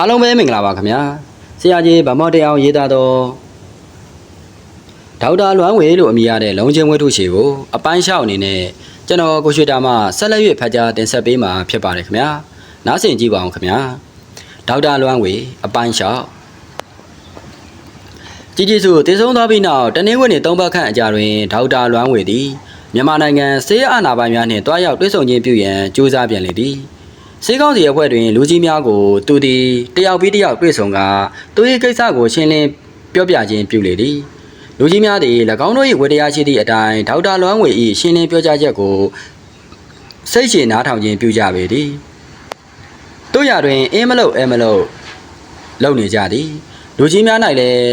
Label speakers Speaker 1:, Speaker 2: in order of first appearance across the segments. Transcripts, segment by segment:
Speaker 1: အားလုံးပဲမင်္ဂလာပါခင်ဗျာဆရာကြီးဗမော်တရားရေးသားတော့ဒေါက်တာလွမ်းဝေလို့အမည်ရတဲ့လုံချင်းဝဲထုရှီကိုအပိုင်းလျှောက်အနေနဲ့ကျွန်တော်ကိုရွှေတာမှဆက်လက်၍ဖတ်ကြားတင်ဆက်ပေးမှာဖြစ်ပါတယ်ခင်ဗျာနားဆင်ကြည့်ပါအောင်ခင်ဗျာဒေါက်တာလွမ်းဝေအပိုင်းလျှောက်ကြည်ကြည်စုတည်ဆုံးသွားပြီးနောက်တနင်္ဂနွေနေ့၃ပတ်ခန့်အကြာတွင်ဒေါက်တာလွမ်းဝေသည်မြန်မာနိုင်ငံဆေးအာဏာပိုင်များနှင့်တွားရောက်တွေ့ဆုံခြင်းပြုရန်ကြိုးစားပြန်လေသည် စေကောင်းစီအဖွဲ့တွင်လူကြီးများကိုသူသည်တယောက်ပြီးတယောက်တွေ့ဆုံကသူ၏ကိစ္စကိုရှင်းလင်းပြောပြခြင်းပြုလေသည်လူကြီးများသည်၎င်းတို့၏ဝတ္တရားရှိသည့်အတိုင်းဒေါက်တာလွမ်းဝေ၏ရှင်းလင်းပြောကြားချက်ကိုစိတ်ရှည်နားထောင်ခြင်းပြုကြပေသည်တို့ရတွင်အင်းမလို့အဲမလို့လုံနေကြသည်လူကြီးများ၌လည်း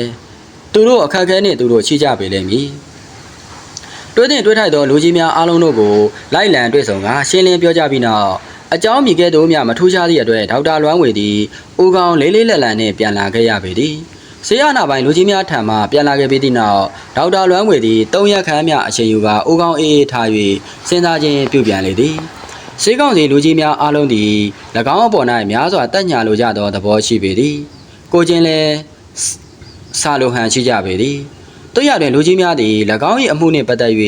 Speaker 1: သူတို့အခက်အခဲနှင့်သူတို့ရှိကြပေလိမ့်မည်တွေ့တဲ့တွေ့ထိုက်သောလူကြီးများအားလုံးတို့ကိုလိုက်လံတွေ့ဆုံကရှင်းလင်းပြောကြားပြီးနောက် အကြောင်းမြည်ကဲ့သို့မျှမထူးခြားသည့်အတွက်ဒေါက်တာလွမ်းဝေသည်ဦးကောင်းလေးလေးလက်လန်နှင့်ပြန်လာခဲ့ရပေသည်ဆေးရနာပိုင်လူကြီးများထံမှပြန်လာခဲ့ပြီးသည့်နောက်ဒေါက်တာလွမ်းဝေသည်တုံးရက်ခမ်းမြအချိန်ယူကဦးကောင်းအေးအေးထား၍စဉ်းစားခြင်းပြုပြန်လေသည်ဆေးကောင်းစီလူကြီးများအားလုံးသည်၎င်းအပေါ်၌များစွာတက်ညာလိုကြသောသဘောရှိပေသည်ကိုချင်းလည်းစာလိုဟန်ရှိကြပေသည်တို့ရတွင်လူကြီးများသည်၎င်း၏အမှုနှင့်ပတ်သက်၍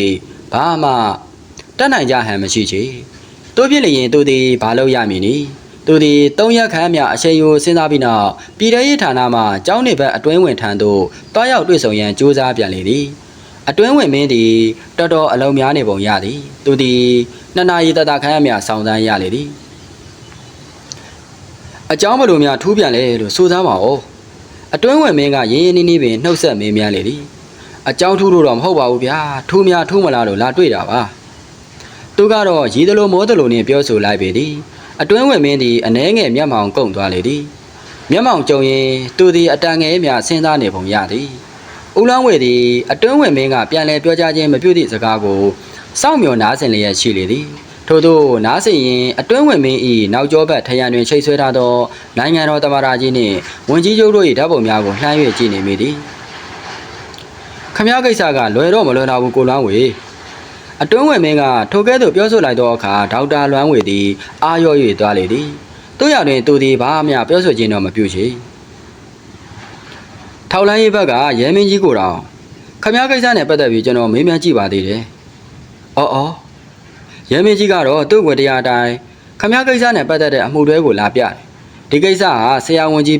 Speaker 1: ဘာမှတတ်နိုင်ကြဟန်မရှိချေ တို့ဖြစ်လျင်သူသည်ဘာလို့ရမည်နည်းသူသည်သုံးရက်ခန့်မြအရှိန်ကိုစဉ်းစားပြီးနောက်ပြည်ထရေးဌာနမှကျောင်းနေဘက်အတွင်းဝင်ထံသို့တွားရောက်တွေ့ဆုံရန်ကြိုးစားပြန်လေသည်အတွင်းဝင်မင်းသည်တော်တော်အလုံးများနေပုံရသည်သူသည်နှစ်နာရီတတခန့်မြဆောင်းစမ်းရလေသည်အကြောင်းဘလို့များထူးပြန်လေလို့ဆိုသားပါဦးအတွင်းဝင်မင်းကရင်းရင်းနှီးနှီးပင်နှုတ်ဆက်မေးမြန်းလေသည်အကြောင်းထူးလို့တော့မဟုတ်ပါဘူးဗျာထူးများထူးမလားလို့လာတွေ့တာပါ သူကတော့ရည်သလိုမောသလိုနဲ့ပြောဆိုလိုက်ပေသည်အတွင်းဝင်မင်းသည်အနှဲငယ်မျက်မှောင်ကုန်သွားလေသည်မျက်မှောင်ကြုံရင်သူသည်အတန်ငယ်မြစဉ်းစားနေပုံရသည်ဦးလောင်းဝေသည်အတွင်းဝင်မင်းကပြန်လည်ပြောကြားခြင်းမပြုသည့်စကားကိုစောင့်မျှော်နားဆင်လျက်ရှိလေသည်ထို့သောနားဆင်ရင်အတွင်းဝင်မင်း၏နောက်ကျောဘက်ထရန်တွင်ချိတ်ဆွဲထားသောနိုင်ငံတော်သမ္မတကြီးနှင့်ဝန်ကြီးချုပ်တို့၏ဓာတ်ပုံများကိုလှမ်း၍ကြည့်နေမိသည်ခမည်းကိစ္စကလွယ်တော့မလွယ်တော့ဘူးကိုလောင်းဝေ အတွင်းဝင်မင်းကထိုကဲ့သို့ပြောဆိုလိုက်သောအခါဒေါက်တာလွမ်းဝေသည်အာရော့၍သွားလေသည်တို့ရတွင်သူသည်ဘာမှပြောဆိုခြင်းတော့မပြုချေထောက်လန်းရေးဘက်ကရဲမင်းကြီးကိုတောင်ခမည်းကိစ္စနဲ့ပတ်သက်ပြီးကျွန်တော်မေးမြန်းကြည့်ပါသေးတယ်။အော်အော်ရဲမင်းကြီးကတော့သူ့ဝတရားအတိုင်းခမည်းကိစ္စနဲ့ပတ်သက်တဲ့အမှုတွဲကိုလာပြတယ်။ဒီကိစ္စဟာဆရာဝန်ကြီး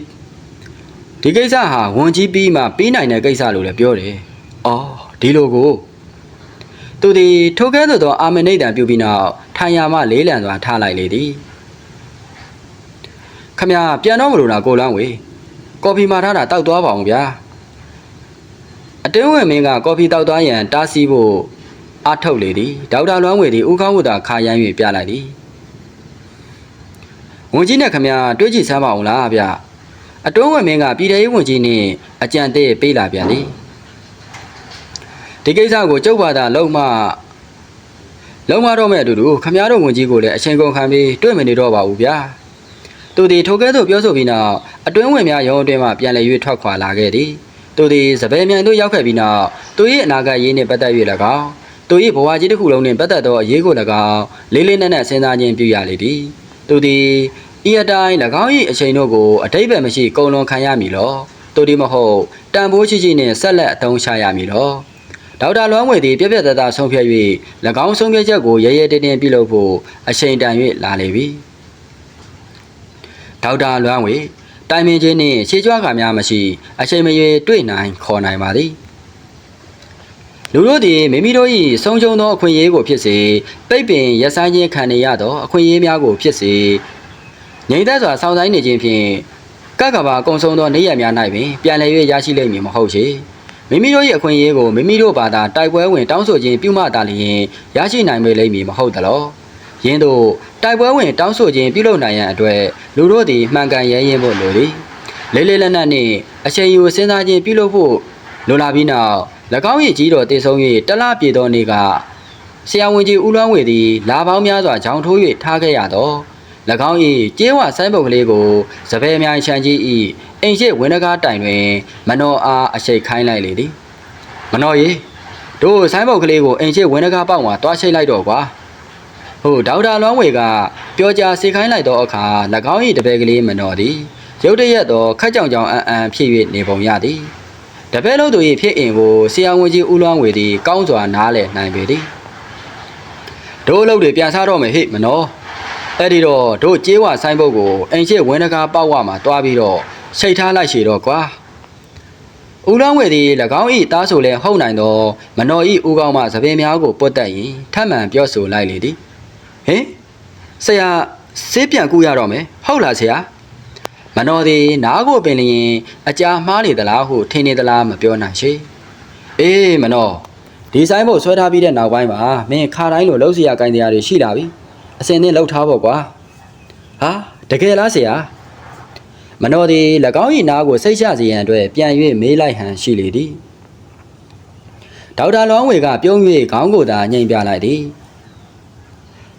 Speaker 1: ဒီကိစ္စဟာဝန်ကြီးပြီးမှပြီးနိုင်တဲ့ကိစ္စလို့လည်းပြောတယ်။အော်ဒီလိုကို သူသည်ထိုကဲ့သို့သောအာမနိဒံပြုပြီးနောက်ထိုင်ယာမှလေးလံစွာထားလိုက်လေသည်ခမရပြန်တော့မလို့လားကိုလန်းဝေကော်ဖီမာထားတာတောက်သွားပါအောင်ဗျာအတွင်းဝင်မင်းကကော်ဖီတောက်သွားရန်တားဆီးဖို့အားထုတ်လေသည်ဒေါက်တာလွမ်းဝေသည်ဦးခေါင်းဝတ်သာခါရမ်း၍ပြလိုက်သည်ဝန်ကြီးနဲ့ခမရတွေးကြည့်စမ်းပါအောင်လားဗျအတွင်းဝင်မင်းကပြည်ထောင်ရေးဝန်ကြီးနှင့်အကြံသေးပေးလာပြန်သည် ဒီကိစ္စကိုကျုပ်ဘာသာလုံးမလုံးမတော့မဲ့အတူတူခမားတို့ဝင်ကြီးကိုလည်းအချိန်ကုန်ခံပြီးတွေ့မနေတော့ပါဘူးဗျာသူသည်ထိုကဲ့သို့ပြောဆိုပြီးနောက်အတွင်းဝင်များရုံးအတွင်းမှပြန်လည်၍ထွက်ခွာလာခဲ့သည်သူသည်စပယ်မြိုင်သို့ရောက်ခဲ့ပြီးနောက်သူ၏အနာဂတ်ရေးနှင့်ပတ်သက်၍၎င်းသူ၏ဘဝကြီးတစ်ခုလုံးနှင့်ပတ်သက်သောအရေးကို၎င်းလေးလေးနက်နက်စဉ်းစားခြင်းပြုရလေသည်သူသည်ဤအတိုင်း၎င်း၏အချိန်တို့ကိုအတိတ်ပဲမရှိကုံလွန်ခံရမည်လောသူသည်မဟုတ်တန်ဖိုးရှိရှိနှင့်ဆက်လက်အသုံးချရမည်လော ဒေါက်တာလွမ်းဝေသည်ပြက်ပြက်သားသားဆုံးဖြတ်၍၎င်းဆုံးဖြတ်ချက်ကိုရဲရဲတင်းတင်းပြုလုပ်ဖို့အချိန်တန်၍လာလေပြီဒေါက်တာလွမ်းဝေတိုင်ပင်ခြင်းနှင့်ရှေးကြွားကများမရှိ အချိန်မရွေတွေ့နိုင်ခေါ်နိုင်ပါသည်လူတို့သည်မိမိတို့၏ဆုံးရှုံးသောအခွင့်အရေးကိုဖြစ်စေပိတ်ပင်ရက်ဆိုင်ခြင်းခံနေရသောအခွင့်အရေးများကိုဖြစ်စေငြိမ်သက်စွာစောင့်ဆိုင်နေခြင်းဖြင့်ကကဘာကုံဆုံးသောနေရများ၌ပင်ပြန်လည်၍ရရှိလိမ့်မည်မဟုတ်ချေ မိမိတို့၏အခွင့်အရေးကိုမိမိတို့ဘာသာတိုက်ပွဲဝင်တောင်းဆိုခြင်းပြုမှသာလျှင်ရရှိနိုင်ပေလိမ့်မည်မဟုတ်သလောယင်းတို့တိုက်ပွဲဝင်တောင်းဆိုခြင်းပြုလုပ်နိုင်ရန်အတွက်လူတို့သည်မှန်ကန်ရဲရင်ဖို့လိုသည်လေးလေးနက်နက်နှင့်အချိန်ယူစဉ်းစားခြင်းပြုလုပ်ဖို့လိုလာပြီးနောက်၎င်း၏ကြီးတော်တည်ဆုံး၍တလားပြေသောနေ့ကဆရာဝန်ကြီးဦးလွမ်းဝေသည်လာပေါင်းများစွာဂျောင်ထိုး၍ထားခဲ့ရသော၎ င်း၏ကျေးဝဆိုင်းပုတ်ကလေးကိုစပယ်မြိုင်ရှန်ကြီး၏အိမ်ရှိဝင်းတကားတိုင်တွင် မနောအားအရှိတ်ခိုင်းလိုက်လေသည်မနော်ရေတို့ဆိုင်းဘုတ်ကလေးကိုအိမ်ရှိဝင်းတကားပေါက်မှာတွားချိတ်လိုက်တော့ကွာဟိုဒေါက်တာလွမ်းဝေကပြောကြားစေခိုင်းလိုက်သောအခါ၎င်း၏တပည့်ကလေးမနော်သည်ရုတ်တရက်သောခက်ကြောင်ကြောင်အန်အန်ဖြစ်၍နေပုံရသည်တပည့်လုံးတို့၏ဖြစ်အင်ကိုဆရာဝန်ကြီးဦးလွမ်းဝေသည်ကောင်းစွာနားလည်နိုင်ပေသည်တို့အလုပ်တွေပြန်စားတော့မယ်ဟိမနော် အဲ့ဒီတော့တို့ကြေးဝဆိုင်ဘုတ်ကိုအိမ်ရှိဝင်းတကားပေါက်ဝမှာတွားပြီးတော့ရှိတ်ထားလိုက်ရှိတော့ကွာဦးလွမ်းဝေသည်၎င်း၏တားဆိုလဲဟုတ်နိုင်သောမနော်၏ဦးကောင်းမှသပင်များကိုပုတ်တက်ရင်ထပ်မံပြောဆိုလိုက်လေသည်ဟင်ဆရာဆေးပြန်ကူရတော့မယ်ဟုတ်လားဆရာမနော်သည်နားကိုပင်လျင်အကြာမှားနေသလားဟုထင်နေသလားမပြောနိုင်ရှိအေးမနော်ဒီဆိုင်ဘုတ်ဆွဲထားပြီးတဲ့နောက်ပိုင်းမှာမင်းခါတိုင်းလိုလှုပ်စရာကိုင်းတရားတွေရှိလာပြီ အစင်နဲ့လှုပ်ထားဖို့ကွာဟာတကယ်လားဆရာမနော်သည်၎င်း၏နားကိုစိတ်ချစေရန်အတွက်ပြန်၍မေးလိုက်ဟန်ရှိလေသည်ဒေါက်တာလွန်ဝေကပြုံး၍ခေါင်းကိုသာညှိပြလိုက်သည်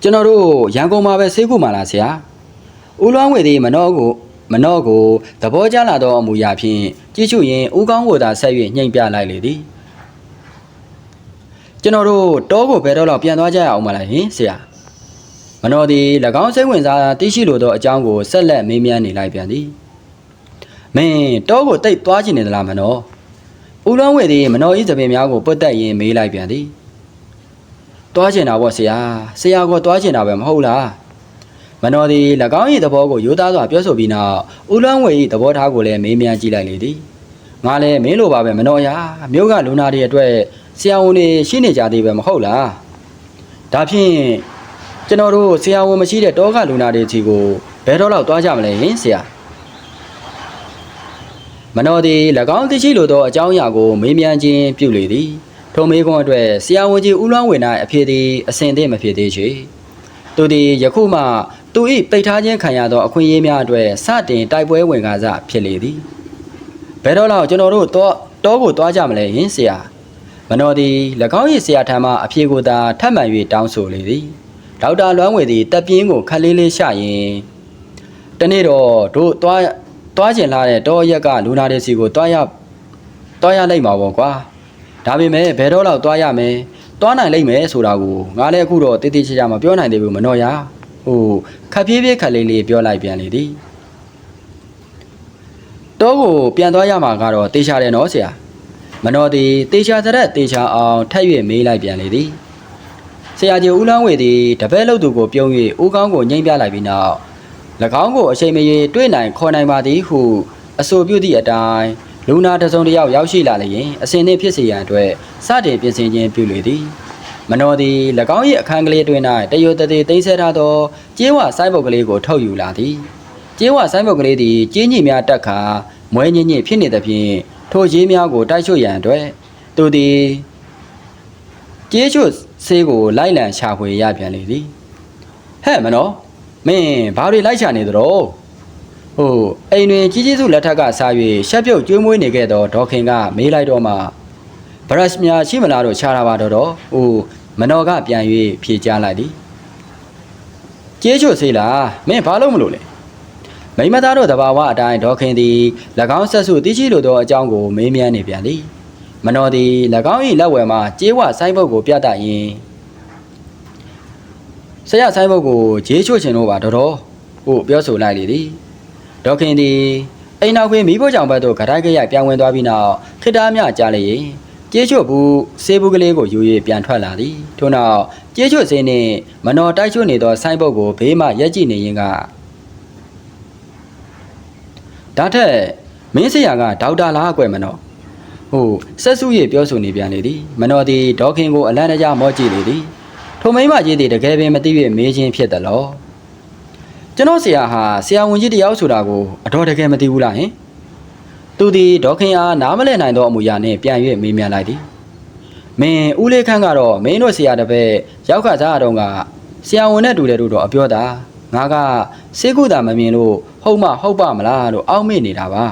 Speaker 1: ကျွန်တော်တို့ရန်ကုန်မှာပဲဆေးကုမှာလားဆရာဦးလွန်ဝေသည်မနော်ကိုမနော့ကိုသဘောကျလာသောအမူအရာဖြင့်ကြည့်ရှုရင်ဦးကောင်းကိုသာဆက်၍ညှိမ့်ပြလိုက်လေသည်ကျွန်တော်တို့တောကိုဘယ်တော့လောက်ပြန်သွားကြရအောင်မလားဟင်ဆရာ မနောသည်၎င်းစိတ်ဝင်စားသိရှိလိုသောအကြောင်းကိုဆက်လက်မေးမြန်းနေလိုက်ပြန်သည်မင်းတောကိုတိတ်သွားချင်နေသလားမနောဦးလောင်းဝေသည်မနောဤသပင်များကိုပုတ်တက်ရင်မေးလိုက်ပြန်သည်သွားချင်တာပေါ့ဆရာဆရာကသွားချင်တာပဲမဟုတ်လားမနော်သည်၎င်း၏သဘောကိုရိုးသားစွာပြောဆိုပြီးနောက်ဦးလွမ်းဝေ၏သဘောထားကိုလည်းမေးမြန်းကြည့်လိုက်လေသည်ငါလည်းမင်းလိုပါပဲမနော်ရာမြို့ကလူနာတွေအတွက်ဆရာဝန်တွေရှိနေကြသေးပဲမဟုတ်လားဒါဖြင့် ကျွန်တော်တို့ဆရာဝန်မရှိတဲ့တောကလူနာတွေချီကိုဘယ်တော့လောက်သွားကြမလဲဟင်ဆရာမနော်သည်၎င်းသိရှိလိုသောအကြောင်းအရာကိုမေးမြန်းခြင်းပြုလေသည်ထုံမေးခွန်းအတွက်ဆရာဝန်ကြီးဦးလွမ်းဝေ၌အဖြစ်သည်အစဉ်သင့်မဖြစ်သေးချေသူသည်ယခုမှသူ၏ပိတ်ထားခြင်းခံရသောအခွင့်အရေးများအတွက်စတင်တိုက်ပွဲဝင်ကားစဖြစ်လေသည်ဘယ်တော့လောက်ကျွန်တော်တို့တော့တောကိုတွားကြမလဲဟင်ဆရာမနော်သည်၎င်း၏ဆရာထံမှအဖြေကိုသာထပ်မံ၍တောင်းဆိုလေသည် ဒေါက်တာလွမ်းဝေသည်တပ်ပြင်းကိုခက်လေးလေးရှရင်တနေ့တော့တို့တွားတွားကျင်လာတဲ့တောရက်ကလူနာတွေစီကိုတွားရတွားရလိုက်မှာပေါ့ကွာဒါပေမဲ့ဘယ်တော့လောက်တွားရမယ်သွားနိုင်လိမ့်မယ်ဆိုတာကိုငါလည်းအခုတော့တေးသေးချာချာမပြောနိုင်သေးဘူးမနှော်ရဟိုခက်ပြေးပြေးခက်လေးလေးပြောလိုက်ပြန်လေသည်တောကိုပြန်သွားရမှာကတော့တေချာတယ်နော်ဆရာမနှော်သည်တေချာတဲ့တေချာအောင်ထက်၍မေးလိုက်ပြန်လေသည် ဆရာကြီးဦးလန်းဝေသည်တပည့်လုတ်သူကိုပြုံး၍ဦးကောင်းကိုညှိမ့်ပြလိုက်ပြီးနောက်၎င်းကိုအချိန်မရေတွေ့နိုင်ခေါ်နိုင်ပါသည်ဟုအဆိုပြုသည့်အတိုင်းလူနာတစ်စုံတစ်ယောက်ရောက်ရှိလာလျင်အစဉ်နှင့်ဖြစ်စေရန်အတွက်စတင်ပြင်ဆင်ခြင်းပြုလေသည်မနောသည်၎င်း၏အခန်းကလေးတွင်၌တရွတသေးသိမ်းဆဲထားသောကျေးဝဆိုင်းဘုတ်ကလေးကိုထုတ်ယူလာသည်ကျေးဝဆိုင်းဘုတ်ကလေးသည်ကျင်းကြီးများတက်ခါမွဲညင်းညင်းဖြစ်နေသဖြင့်ထိုရေးများကိုတိုက်ချွတ်ရန်အတွက်သူသည်ကျေးချွတ် ဆေးကိုလိုက်လံရှာဖွေရပြန်လေသည်ဟဲ့မနောမင်းဘာတွေလိုက်ရှာနေသလဲဟိုအိမ်တွင်ကြီးကြီးစုလက်ထက်ကစား၍ရှက်ပြုတ်ကျွေးမွေးနေခဲ့သောဒေါခင်ကမေးလိုက်တော့မှဘရတ်များရှိမလားတော့ခြားတာပါတော့တော့ဟိုမနော်ကပြန်၍ဖြေချလိုက်သည်ကျေးချွတ်စေးလားမင်းဘာလို့မလို့လဲမိမသားတို့တဘာဝအတိုင်းဒေါခင်သည်၎င်းဆက်စုတိရှိလိုသောအကြောင်းကိုမေးမြန်းနေပြန်သည် မနော်သည်၎င်း၏လက်ဝယ်မှကျေးဝဆိုင်းဘုတ်ကိုပြတတ်ရင်ဆရာဆိုင်းဘုတ်ကိုဂျေးချွတ်ချင်တော့ပါတော့တော့ဟုပြောဆိုလိုက်လေသည်ဒေါခင်သည်အိမ်နောက်ခွေမိဖို့ကြောင့်ဘက်သို့ဂရိုက်ကြရိုက်ပြန်ဝင်သွားပြီးနောက်ခိတ္တမြကြားလေရင်ကျေးချွတ်ဘူးဆေးဘူးကလေးကိုယူ၍ပြန်ထွက်လာသည်ထို့နောက်ကျေးချွတ်စင်းနှင့်မနော်တိုက်ချွတ်နေသောဆိုင်းဘုတ်ကိုဘေးမှရက်ကြည့်နေရင်ကဒါထက်မင်းဆရာကဒေါက်တာလားအကွယ်မနော် ဟုတ်ဆက်စု၍ပြောဆိုနေပြန်လေသည်မနော်သည်ဒေါခင်ကိုအလန့်တကြားမော့ကြည့်လေသည်ထိုမိမကြီးသည်တကယ်ပင်မသိ၍မေးခြင်းဖြစ်သလောကျွန်တော်ဆရာဟာဆရာဝန်ကြီးတယောက်ဆိုတာကိုအတော်တကယ်မသိဘူးလားဟင်သူသည်ဒေါခင်အားနားမလဲနိုင်သောအမူအရာနှင့်ပြန်၍မေးမြန်းလိုက်သည်မင်းဦးလေးခန့်ကတော့မင်းတို့ဆရာတစ်ပည့်ရောက်ခစားတော့ကဆရာဝန်နဲ့တူတယ်လို့တော့အပြောတာငါကစေကုတာမမြင်လို့ဟုတ်မဟုတ်ပါမလားလို့အောက်မေ့နေတာပါ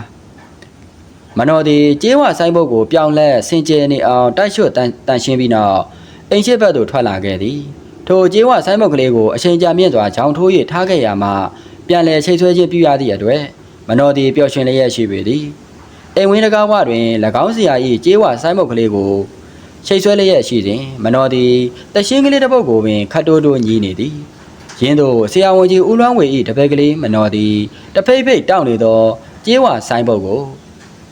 Speaker 1: မနော်သည်ကျေးဝဆိုင်ဘုတ်ကိုပြောင်းလဲဆင်ကျဲနေအောင်တိုက်ရွှတ်တန်တန်ရှင်းပြီးနောက်အိမ်ရှိဘက်သို့ထွက်လာခဲ့သည်ထိုကျေးဝဆိုင်ဘုတ်ကလေးကိုအချိန်ကြာမြင့်စွာဂျောင်ထိုး၍ထားခဲ့ရမှပြန်လဲချိတ်ဆွဲခြင်းပြုရသည့်အတွက်မနော်သည်ပျော်ရွှင်လျက်ရှိပေသည်အိမ်ဝင်းတကားဝတွင်၎င်းဆရာ၏ကျေးဝဆိုင်းမုတ်ကလေးကိုချိတ်ဆွဲလျက်ရှိစဉ်မနော်သည်တရှင်းကလေးတစ်ပုတ်ကိုပင်ခတ်တိုးတိုးညီးနေသည်ရင်းတို့ဆရာဝန်ကြီးဦးလွမ်းဝေ၏တပည့်ကလေးမနော်သည်တဖိတ်ဖိတ်တောင့်နေသောကျေးဝါဆိုင်ပုတ်ကို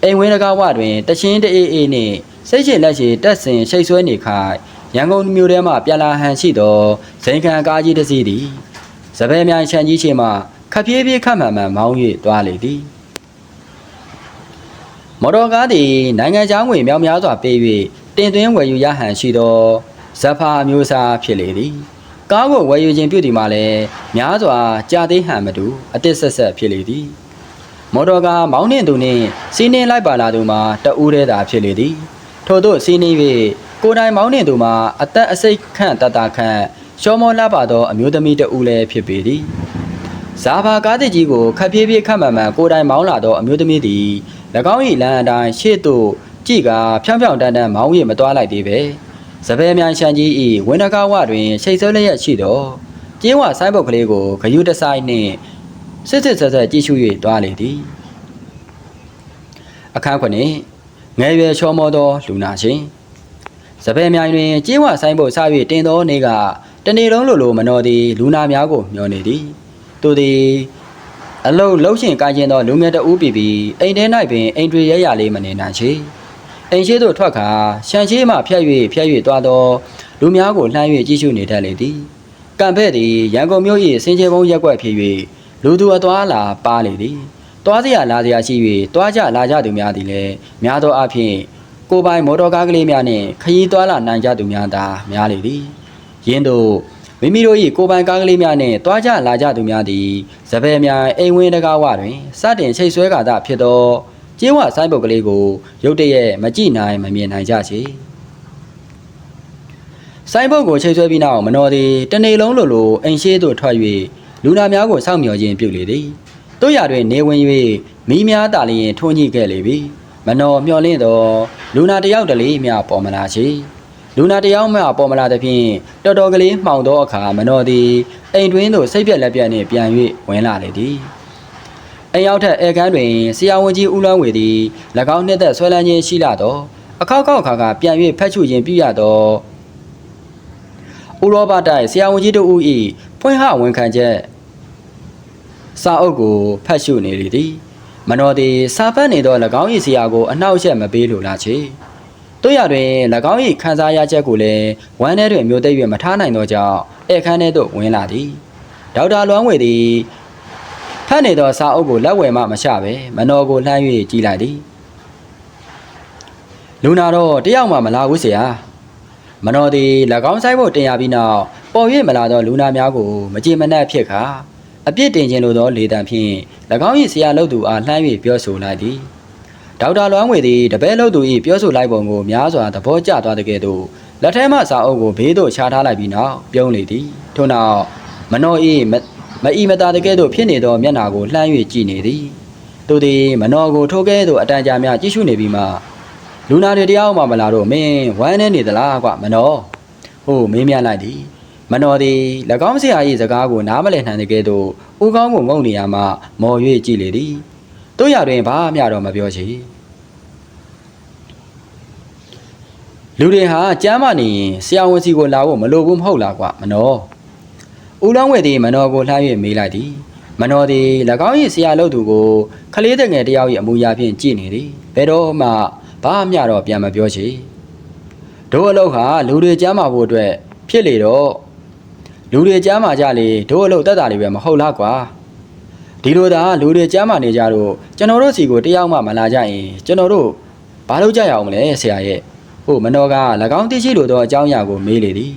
Speaker 1: အိမ်ဝင်းတကားဝတွင်တချင်းတအေးအေးနှင့်စိတ်ရှိလက်ရှိတက်ဆင်ရှိတ်ဆွဲနေခိုင်ရန်ကုန်မြို့ထဲမှပြန်လာဟန်ရှိသောဇိမ်ခံကားကြီးတစ်စီးသည်စပယ်မြိုင်ချန်ကြီးချေမှခပ်ပြေးပြေးခတ်မှန်မှန်မောင်း၍သွားလေသည်မော်တော်ကားသည်နိုင်ငံခြားငွေမြောက်များစွာပေး၍တင်သွင်းဝယ်ယူရဟန်ရှိသောဇက်ဖာမျိုးစားဖြစ်လေသည်ကားကိုဝယ်ယူခြင်းပြုသည်မှာလည်းများစွာကြာသေးဟန်မတူအတစ်ဆက်ဆက်ဖြစ်လေသည် မော်တော်ကားမောင်းနှင်သူနှင့်စီးနှင်းလိုက်ပါလာသူမှာတဦးတည်းသာဖြစ်လေသည်ထို့သောစီးနှင်း၍ကိုယ်တိုင်မောင်းနှင်သူမှာအသက်အစိတ်ခန့်တတခန့်ရှောမောလှပသောအမျိုးသမီးတဦးလည်းဖြစ်ပေသည်ဇာဘာကားတစ်ကြီးကိုခပ်ပြေးပြေးခတ်မှန်မှန်ကိုယ်တိုင်မောင်းလာသောအမျိုးသမီးသည်၎င်း၏လမ်းအတိုင်းရှေ့သို့ကြည့်ကဖြောင်းဖြောင်းတန်းတန်းမောင်း၍မသွားလိုက်သေးပဲစပယ်မြိုင်ရှန်ကြီး၏ဝင်းတကားဝတွင်ရှိတ်ဆွဲလျက်ရှိသောကျင်းဝဆိုင်းပုတ်ကလေးကိုဂယုတဆိုင်နှင့် စစ်စစ်ဆက်ဆက်ကြည့်ရှု၍သွားလေသည်အခန်းခွနှင့်ငယ်ရွယ်ချောမောသောလူနာရှင်စပယ်မြိုင်တွင်ကျင်းဝဆိုင်ပုတ်ဆ၍တင်သောနေ့ကတနေ့လုံးလိုလိုမနှော်သည်လူနာများကိုမျှော်နေသည်သူသည်အလုတ်လှုပ်ရှင်ကိုင်းကျင်သောလူငယ်တဦးပြည်ပြီးအိမ်ထဲ၌ပင်အိမ်တွေရရလေးမနေနိုင်ချေအိမ်ရှိသို့ထွက်ခါရှန်ရှိမှဖြတ်၍ဖြတ်၍သွားသောလူများကိုလှမ်း၍ကြည့်ရှုနေတတ်လေသည်ကံဖဲ့သည်ရန်ကုန်မြို့၏စင်ချေဘုံရက်ကွက်ဖြစ်၍ လူသူအသွားလာပါလေသည်သွားစရာလာစရာရှိ၍သွားကြလာကြသူများသည်လည်းများသောအားဖြင့်ကိုယ်ပိုင်မော်တော်ကားကလေးများနှင့်ခရီးသွားလာနိုင်ကြသူများသာများလေသည်ယင်းတို့မိမိတို့၏ကိုယ်ပိုင်ကားကလေးများနှင့်တွားကြလာကြသူများသည်စပယ်များအိမ်ဝင်းတကားဝတွင်စတင်ချိတ်ဆွဲကာသာဖြစ်သောကျင်းဝဆိုင်ပုတ်ကလေးကိုရုတ်တရက်မကြည့်နိုင်မမြင်နိုင်ကြချေဆိုင်ပုတ်ကိုချိတ်ဆွဲပြီးနောက်မနော်သည်တနေ့လုံးလိုလိုအိမ်ရှိသို့ထွက်၍ လူနာများကိုစောင့်မျှော်ခြင်းပြုလေသည်တို့ရတွင်နေဝင်၍မိများတာလျင်ထွန်းညှိခဲ့လေပြီမနော်မျှော်လင့်သောလူနာတစ်ယောက်တလေမျှပေါ်မလာချေလူနာတယောက်မှပေါ်မလာသဖြင့်တော်တော်ကလေးမှောင်သောအခါမနော်သည်အိမ်တွင်းသို့စိတ်ပြက်လက်ပြက်နှင့်ပြန်၍ဝင်လာလေသည်အိမ်ရောက်ထက်အဲကန်းတွင်ဆရာဝန်ကြီးဦးလွမ်းဝေသည်၎င်းနှစ်သက်ဆွဲလန်းခြင်းရှိလာသောအခောက်ခောက်ခါခါပြန်၍ဖက်ချူခြင်းပြုရသောဥရောပတိုက်ဆရာဝန်ကြီးတို့ဦး၏ဖွင့်ဟဝန်ခံချက် စာအုပ်ကိုဖတ်ရှုနေလေသည်မနော်သည်စာဖတ်နေသော၎င်း၏ဆရာကိုအနှောက်အယှက်မပေးလိုလားချေတို့ရတွင်၎င်း၏ခံစားရချက်ကိုလည်းဝမ်းထဲတွင်မျိုးသိပ်၍မထားနိုင်သောကြောင့်ဧခန်းထဲသို့ဝင်လာသည်ဒေါက်တာလွမ်းဝေသည်ဖတ်နေသောစာအုပ်ကိုလက်ဝယ်မှမချပဲမနော်ကိုလှမ်း၍ကြည့်လိုက်သည်လူနာတော့တယောက်မှမလာဘူးဆရာမနော်သည်၎င်းဆိုင်ဖို့တင်ရပြီးနောက်ပေါ်၍မလာသောလူနာများကိုမကြည်မနှက်ဖြစ်ခါ အပြစ်တင်ခြင်းလိုသောလေတံဖြင့်၎င်း၏ဆရာလုပ်သူအားလှမ်း၍ပြောဆိုလိုက်သည်ဒေါက်တာလွမ်းဝေသည်တပည့်လို့သူ၏ပြောဆိုလိုက်ပုံကိုများစွာသဘောကျသွားတဲ့ကဲ့သို့လက်ထဲမှစာအုပ်ကိုဘေးသို့ချထားလိုက်ပြီးနောက်ပြုံးလေသည်ထို့နောက်မနော၏မမအီမတာတဲ့ကဲ့သို့ဖြစ်နေသောမျက်နာကိုလှမ်း၍ကြည့်နေသည်သူသည်မနောကိုထိုကဲ့သို့အတန်ကြာများကြည့်ရှုနေပြီးမှလူနာတွေတရားမှမလာတော့မင်းဝမ်းနေနေသလားကွမနောဟုတ်မေးမြန်းလိုက်သည် မနောသည်၎င်းဆရာ၏စကားကိုနားမလည်နိုင်တဲ့ကဲ့သို့ဦးကောင်းကိုငုံနေရမှမော်၍ကြည့်လေသည်တို့ရတွင်ဘာမှတော့မပြောချေလူတွေဟာကြမ်းမနေရင်ဆရာဝန်စီကိုလာဖို့မလိုဘူးမဟုတ်လားကွမနောဦးလောင်းဝဲသည်မနောကိုလှမ်း၍မေးလိုက်သည်မနောသည်၎င်း၏ဆရာလုပ်သူကိုခလေးတဲ့ငယ်တယောက်၏အမူအရာဖြင့်ကြည့်နေသည်ဘယ်တော့မှဘာမှတော့ပြန်မပြောချေတို့အလုပ်ဟာလူတွေကြမ်းမာဖို့အတွက်ဖြစ်လေတော့ လူတွေကြမ်းမာကြလေတို့အလုပ်တက်တာလေးပဲမဟုတ်လားကွာဒီလိုသာလူတွေကြမ်းမာနေကြတော့ကျွန်တော်တို့စီကိုတယောက်မှမလာကြရင်ကျွန်တော်တို့ဘာလုပ်ကြရအောင်မလဲဆရာရဲ့ဟုတ်မနောက၎င်းသိရှိလိုသောအကြောင်းအရာကိုမေးလေသည်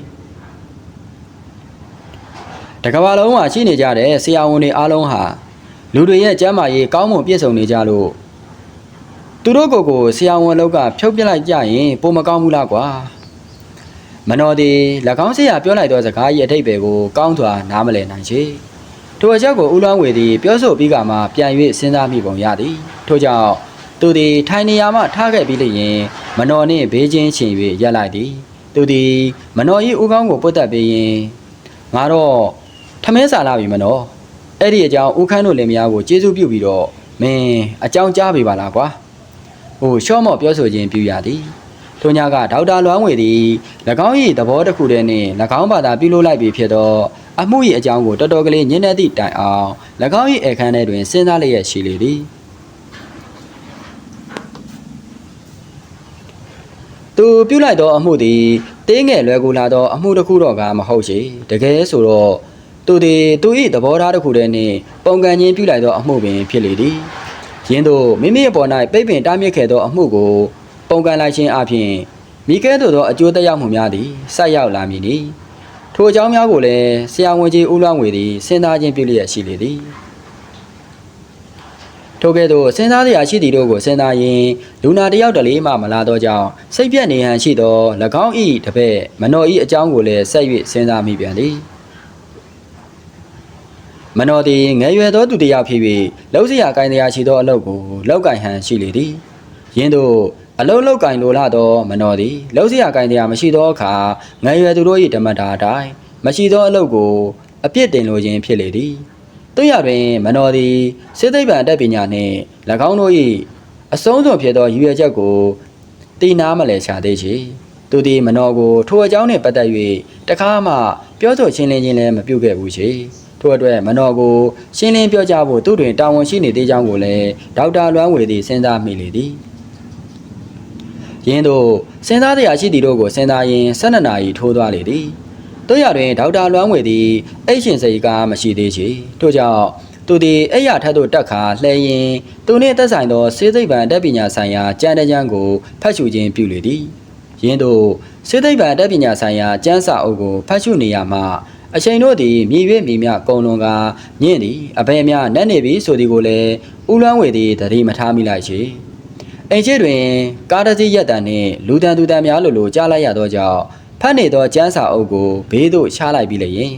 Speaker 1: တကဘာလုံးမှာရှိနေကြတဲ့ဆရာဝန်တွေအားလုံးဟာလူတွေရဲ့ကျမ်းမာရေးကောင်းမွန်ပြည့်စုံနေကြလို့သူတို့ကိုယ်ကိုဆရာဝန်လောက်ကဖြုတ်ပြလိုက်ကြရင်ပုံမကောင်းဘူးလားကွာ မနောသည်၎င်းဆရာပြောလိုက်သောစကား၏အထိပ္ပယ်ကိုကောင်းစွာနားမလည်နိုင်ချေထိုအချက်ကိုဦးလောင်းဝေသည်ပြောဆိုပြီးကမှပြန်၍စဉ်းစားမိပုံရသည်ထို့ကြောင့်သူသည်ထိုင်နေရာမှထားခဲ့ပြီးလျင်မနော်နှင့်ဘေးချင်းချိန်၍ရက်လိုက်သည်သူသည်မနော်၏ဦးကောင်းကိုပုတ်တက်ပြီးရင်ငါတော့ထမင်းစာလာပြီမနော်အဲ့ဒီအကြောင်းဦးခန်းတို့လင်မယားကိုကျေးဇူးပြုပြီးတော့မင်းအကြောင်းကြားပေးပါလားကွာဟိုရှော့မော့ပြောဆိုခြင်းပြုရသည် ထိုညကဒေါက်တာလွမ်းဝေသည်၎င်း၏သဘောတစ်ခုတည်းနှင့်၎င်းဘာသာပြုလုပ်လိုက်ပြီဖြစ်သောအမှု၏အကြောင်းကိုတော်တော်ကလေးညဉ့်နေသည့်တိုင်အောင်၎င်း၏အခန်းထဲတွင်စဉ်းစားလျက်ရှိလေသည်သူပြုလိုက်သောအမှုသည်တင်းငယ်လွယ်ကူလာသောအမှုတစ်ခုတော့ကမဟုတ်ချေတကယ်ဆိုတော့သူသည်သူ၏သဘောထားတစ်ခုတည်းနှင့်ပုံကံချင်းပြုလိုက်သောအမှုပင်ဖြစ်လေသည်ယင်းတို့မိမိအပေါ်၌ပိတ်ပင်တားမြစ်ခဲ့သောအမှုကို ပုံကံလိုက်ခြင်းအပြင်မိကဲသို့သောအကျိုးသက်ရောက်မှုများသည်ဆက်ရောက်လာမည်နီထိုအကြောင်းများကိုလည်းဆရာဝန်ကြီးဦးလွမ်းဝေသည်စဉ်းစားခြင်းပြုလျက်ရှိလေသည်ထိုကဲ့သို့စဉ်းစားစရာရှိသည်တို့ကိုစဉ်းစားရင်လူနာတစ်ယောက်တလေးမှမလာတော့ကြောင်းစိတ်ပြက်နေဟန်ရှိသော၎င်း၏တပည့်မနောဤအကြောင်းကိုလည်းဆက်၍စဉ်းစားမိပြန်သည်မနောသည်ငယ်ရွယ်သောသူတစ်ယောက်ဖြစ်၍လှုပ်စရာကိုင်းတရားရှိသောအလုပ်ကိုလောက်ကင်ဟန်ရှိလေသည်ယင်းတို့ အလုံးလောက်ကင်လိုလာသောမနောသည်လှုပ်စရာကိုင်းတရားမရှိသောအခါငယ်ရွယ်သူတို့၏ဓမ္မတာအတိုင်းမရှိသောအလုပ်ကိုအပြစ်တင်လိုခြင်းဖြစ်လေသည်သူရတွင်မနောသည်စေသိပ္ပံအတတ်ပညာနှင့်၎င်းတို့၏အဆုံးစွန်ဖြစ်သောရည်ရွယ်ချက်ကိုသိနာမလဲရှာသေးချေသူသည်မနောကိုထိုအကြောင်းနှင့်ပတ်သက်၍တခါမှပြောဆိုရှင်းလင်းခြင်းလည်းမပြုခဲ့ဘူးချေထို့အတွက်မနောကိုရှင်းလင်းပြောကြားဖို့သူတွင်တာဝန်ရှိနေသေးကြောင်းကိုလည်းဒေါက်တာလွမ်းဝေသည်စဉ်းစားမိလေသည် ယင်းတို့စဉ်းစားတရားရှိသည်တို့ကိုစဉ်းစားရင်း12နာရီထိုးသွားလေသည်တို့ရတွင်ဒေါက်တာလွမ်းဝေသည်အိတ်ရှင်စိတ်ကားမရှိသေးချေထို့ကြောင့်သူသည်အိယာထက်သို့တက်ခါလှဲရင်သူနှင့်သက်ဆိုင်သောစေသိပ္ပံတက်ပညာဆိုင်ရာကျမ်းတကြံကိုဖတ်ရှုခြင်းပြုလေသည်ယင်းသို့စေသိပ္ပံတက်ပညာဆိုင်ရာကျမ်းစာအုပ်ကိုဖတ်ရှုနေရမှအချိန်တို့သည်မြည်၍မြည်မြကုံလွန်ကညင့်သည်အဘယ်များနတ်နေပြီဆိုသည်ကိုလည်းဦးလွမ်းဝေသည်တတိမထားမိလိုက်ချေ အိမ်ရှိတွင်ကားတစ်စီးရက်တန်နှင့်လူတန်သူတန်များလိုလိုကြားလိုက်ရသောကြောင့်ဖတ်နေသောကျမ်းစာအုပ်ကိုဘေးသို့ချလိုက်ပြီးလျင်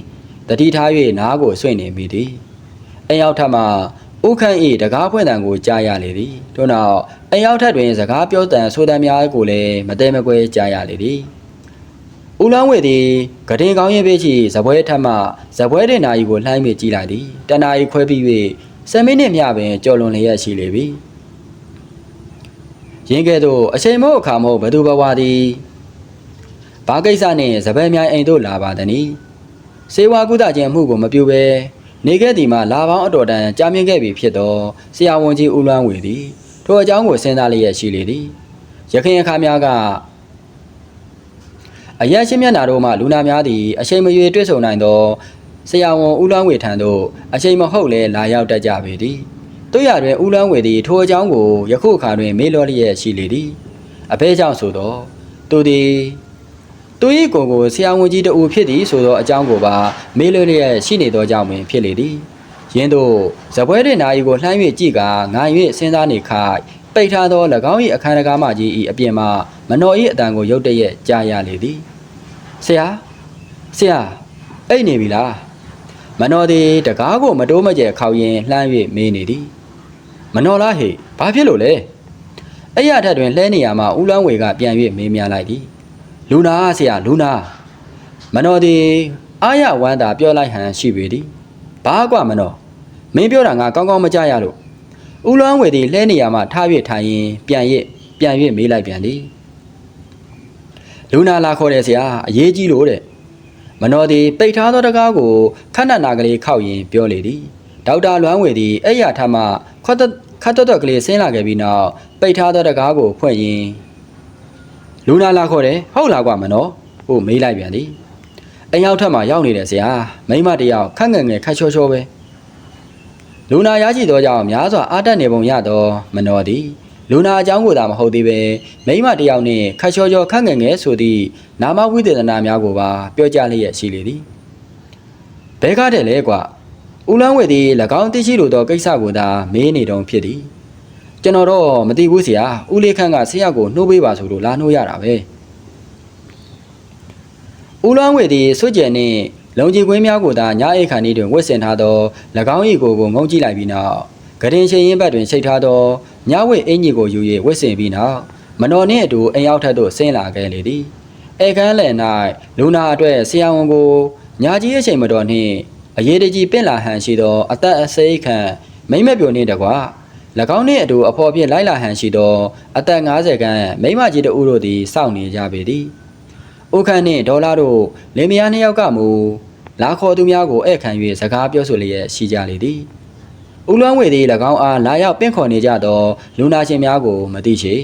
Speaker 1: တတိထား၍နားကိုဆွင့်နေမိသည်အရောက်ထပ်မှဥခန့်၏တကားဖွင့်တံကိုကြားရလေသည်ထို့နောက်အရောက်ထပ်တွင်စကားပြောတန်ဆိုတန်များကိုလည်းမတဲမကွဲကြားရလေသည်ဦးလောင်းဝေသည်ဂဒင်ကောင်းရင်ပေးချီဇပွဲထပ်မှဇပွဲတင်နာရီကိုလှမ်းမိကြည့်လိုက်သည်တနာရီခွဲပြီး၍10မိနစ်မျှပင်ကြော်လွန်လျက်ရှိလေပြီ ရင်းကဲ့သို့အချိန်မို့အခါမို့ဘသူဘဝသည်ဘာကိစ္စနဲ့စပယ်မြိုင်အိမ်တို့လာပါသနည်းစေဝါကုသခြင်းမှုကိုမပြုဘဲနေခဲ့သည်မှာလာပေါင်းအတော်တန်ကြာမြင့်ခဲ့ပြီဖြစ်သောဆရာဝန်ကြီးဦးလွမ်းဝေသည်ထိုအကြောင်းကိုစဉ်းစားလျက်ရှိလေသည်ရခင်အခါများကအရက်ရှင်းမျက်နာတို့မှလူနာများသည်အချိန်မရွေတွေ့ဆုံနိုင်သောဆရာဝန်ဦးလွမ်းဝေထံသို့အချိန်မဟုတ်လဲလာရောက်တတ်ကြပေသည် တို့ရတွင်ဦးလွမ်းဝေသည်ထိုအကြောင်းကိုယခုအခါတွင်မေးလောလျက်ရှိလေသည်အဘဲကြောင့်ဆိုသောသူသည်သူ၏ကိုယ်ကိုဆရာဝန်ကြီးတဦးဖြစ်သည်ဆိုသောအကြောင်းကိုပါမေးလွလျက်ရှိနေသောကြောင့်ပင်ဖြစ်လေသည်ယင်းတို့ဇပွဲတဲ့နာရီကိုလှမ်း၍ကြည့်ကာငိုင်၍စဉ်းစားနေခိုက်ပိတ်ထားသော၎င်း၏အခန်းတကားမကြီး၏အပြင်မှမနော၏အတန်ကိုရုတ်တရက်ကြားရလေသည်ဆရာဆရာအိတ်နေပြီလားမနောသည်တကားကိုမတိုးမကျဲခေါက်ရင်လှမ်း၍မေးနေသည် မနောလားဟေ့ဘာဖြစ်လို့လဲအဲ့ရထက်တွင်လှဲနေရမှာဦးလွမ်းဝေကပြန်၍မေးမြန်းလိုက်သည်လူနာဆရာလူနာမနောဒီအာရဝမ်းသာပြောလိုက်ဟန်ရှိပေသည်ဘာကွာမနောမင်းပြောတာငါကောင်းကောင်းမကြားရလို့ဦးလွမ်းဝေသည်လှဲနေရမှထား၍ထိုင်ရင်ပြန်ရစ်ပြန်၍မေးလိုက်ပြန်သည်လူနာလာခေါ်တယ်ဆရာအရေးကြီးလို့တဲ့မနောသည်ပိတ်ထားသောတကားကိုခဏနာကလေးခောက်ရင်ပြောလေသည် ဒေါက်တာလွမ်းဝေသည်အဲ့ရထမှခွတ်တခတ်တော့ကလေးဆင်းလာခဲ့ပြီးနောက်ပိတ်ထားသောတကားကိုဖွင့်ရင်လူနာလာခေါ်တယ်ဟုတ်လားကွာမနော်ဟိုမေးလိုက်ပြန်သည်အိမ်ရောက်ထက်မှရောက်နေတယ်ဆရာမိမတယောက်ခက်ငယ်ငယ်ခက်ချောချောပဲလူနာရရှိသောကြောင့်များစွာအားတက်နေပုံရသောမနော်သည်လူနာအကြောင်းကိုသာမဟုတ်သေးပဲမိမတယောက်နှင့်ခက်ချောချောခက်ငယ်ငယ်ဆိုသည့်နာမဝိသေသနာများကိုပါပြောကြလျက်ရှိလေသည်ဘဲကားတဲ့လေကွာ ဦးလန်းဝေသည်၎င်းသိရှိလိုသောကိစ္စကိုသာမေးနေတုံဖြစ်သည်ကျွန်တော်တော့မသိဘူးဆရာဦးလေးခန့်ကဆရာကိုနှိုးပေးပါဆိုလို့လာနှိုးရတာပဲဦးလွမ်းဝေသည်စွကြယ်နှင့်လုံကြီးကွင်းများကိုသာညအိတ်ခါနေတွင်ဝတ်ဆင်ထားသော၎င်း၏ကိုယ်ကိုငုံကြည့်လိုက်ပြီးနောက်ဂရင်ရှင်ရင်ဘတ်တွင်ရှိတ်ထားသောညဝတ်အင်ကြီးကိုယူ၍ဝတ်ဆင်ပြီးနောက်မတော်နှင့်အတူအိမ်ရောက်ထက်သို့ဆင်းလာခဲ့လေသည်ဧကန်းလယ်၌လူနာအတွက်ဆရာဝန်ကိုညာကြီးအချိန်မတော်နှင့် အရေးတကြီးပင့်လာဟန်ရှိသောအသက်အစိမ်းခံမိမ့်မပြိုနှင့်တကွ၎င်းနှင့်အတူအဖော်ဖြင့်လိုက်လာဟန်ရှိသောအသက်50ခန်းမိမကြီးတဦးတို့သည်စောင့်နေကြပေသည်။ဥခန့်နှင့်ဒေါ်လာတို့လင်မယားနှစ်ယောက်ကမူလာခေါ်သူများကိုဧည့်ခံ၍စကားပြောဆိုလျက်ရှိကြလေသည်ဦးလွမ်းဝေသည်၎င်းအားလာရောက်ပင့်ခေါ်နေကြသောလူနာရှင်များကိုမသိချေ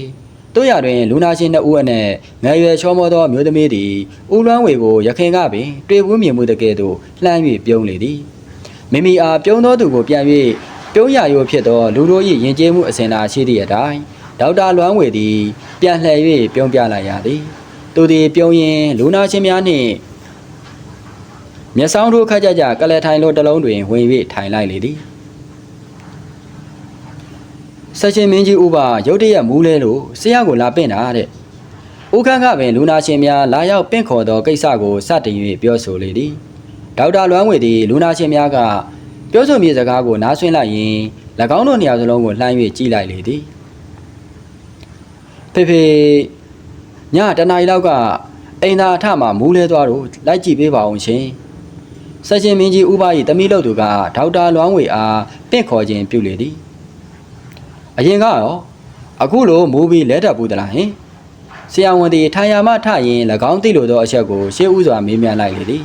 Speaker 1: တို့ရတွင်လူနာရှင်နှစ်ဦးအနက်ငယ်ရွယ်ချောမောသောမျိုးသမီးသည်ဦးလွမ်းဝေကိုရခင်ကပင်တွေ့ဘူးမြင်မှုတကဲ့သို့လှမ်း၍ပြုံးလေသည်မိမိအားပြုံးသောသူကိုပြန်၍ပြုံးရရိုးဖြစ်သောလူတို့၏ယဉ်ကျေးမှုအစဉ်သာရှိသည့်အတိုင်းဒေါက်တာလွမ်းဝေသည်ပြန်လှည့်၍ပြုံးပြလိုက်ရသည်သူသည်ပြုံးရင်လူနာရှင်များနှင့်မျက်စောင်းတို့ခတ်ကြကြကလထိုင်လိုတစ်လုံးတွင်ဝင်၍ထိုင်လိုက်လေသည် ဆက်ရှင်မင်းကြီးဥပရုတ်တရက်မူးလဲလို့ဆရာကိုလာပင့်တာတဲ့ဥခန့်ကပင်လူနာရှင်များလာရောက်ပင့်ခေါ်သောကိစ္စကိုစတင်၍ပြောဆိုလေသည်ဒေါက်တာလွမ်းဝေသည်လူနာရှင်များကပြောဆိုမြေစကားကိုနားဆွင့်လိုက်ရင်၎င်းတို့နေရာစလုံးကိုလှမ်း၍ကြည့်လိုက်လေသည်ဖေဖေညတနားရီလောက်ကအိမ်သာအထမှမူးလဲသွားတော့လိုက်ကြည့်ပေးပါအောင်ရှင်ဆက်ရှင်မင်းကြီးဥပ၏တမိလို့သူကဒေါက်တာလွမ်းဝေအားပင့်ခေါ်ခြင်းပြုလေသည် အရင်ကရောအခုလိုမူပြီးလဲတက်ပူးသလားဟင်ဆရာဝန်သည်ထိုင်ယာမထရင်၎င်းသိလို့သောအချက်ကိုရှေးဥစွာမေးမြန်းလိုက်လေသည်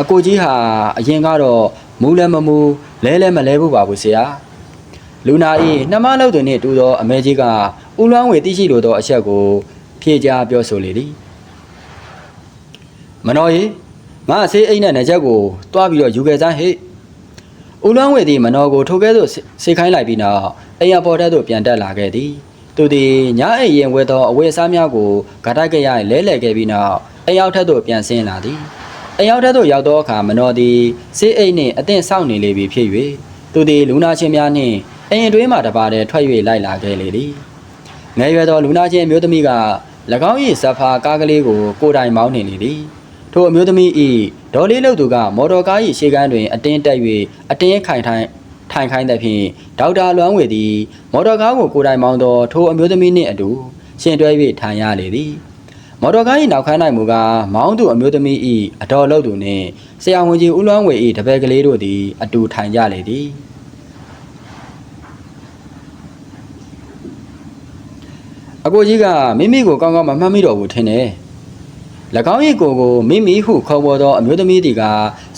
Speaker 1: အကိုကြီးဟာအရင်ကတော့မူးလည်းမမူးလဲလည်းမလဲဘူးပါဘူးဆရာလူနာ၏နှမလောက်သူနှင့်တူသောအမဲကြီးကဥလွမ်းဝေသိရှိလိုသောအချက်ကို ဖြေကြားပြောဆိုလေသည်မတော်ကြီးငါအဆေးအိတ်နဲ့နေချက်ကိုတွားပြီးတော့ယူခဲ့စမ်းဟေ့ ဦးလွမ်းဝေသည်မနောကိုထိုကဲသို့ဆေခိုင်းလိုက်ပြီးနောက်အိမ်ရပေါ်တက်သို့ပြန်တက်လာခဲ့သည်သူသည်ညအိမ်ရင်ဝဲသောအဝတ်အစားများကိုဂတိုက်ကြရလဲလှယ်ခဲ့ပြီးနောက်အိမ်ရောက်ထက်သို့ပြန်ဆင်းလာသည်အိမ်ရောက်ထက်သို့ရောက်သောအခါမနောသည်ဆေးအိတ်နှင့်အသင့်ဆောက်နေလေပြီဖြစ်၍သူသည်လူနာချင်းများနှင့်အိမ်အတွင်းမှတပါးတည်းထွက်၍လိုက်လာခဲ့လေသည်ငယ်ရွယ်သောလူနာချင်းမျိုးသမီးက၎င်း၏ဇဖာကားကလေးကိုကိုယ်တိုင်မောင်းနေလေသည် ထိုအမျိုးသမီးဤဒေါ်လေးလုတ်သူကမော်တော်ကား၏ရှေ့ကန်းတွင်အတင်းတက်၍အတင်းခိုင်ထိုင်ထိုင်ခိုင်းသဖြင့်ဒေါက်တာလွမ်းဝေသည်မော်တော်ကားကိုကိုယ်တိုင်မောင်းသောထိုအမျိုးသမီးနှင့်အတူရှင်တွဲ၍ထိုင်ရလေသည်မော်တော်ကား၏နောက်ခန်း၌မူကားမောင်းသူအမျိုးသမီး၏အတော်လုတ်သူနှင့်ဆရာဝန်ကြီးဦးလွမ်းဝေ၏တပည့်ကလေးတို့သည်အတူထိုင်ကြလေသည်အကိုကြီးကမိမိကိုကောင်းကောင်းမမှတ်မိတော့ဘူးထင်တယ်၎ င်း၏ကိုယ်ကိုမိမိဟုခေါ်ပေါ်သောအမျိုးသမီးသည်က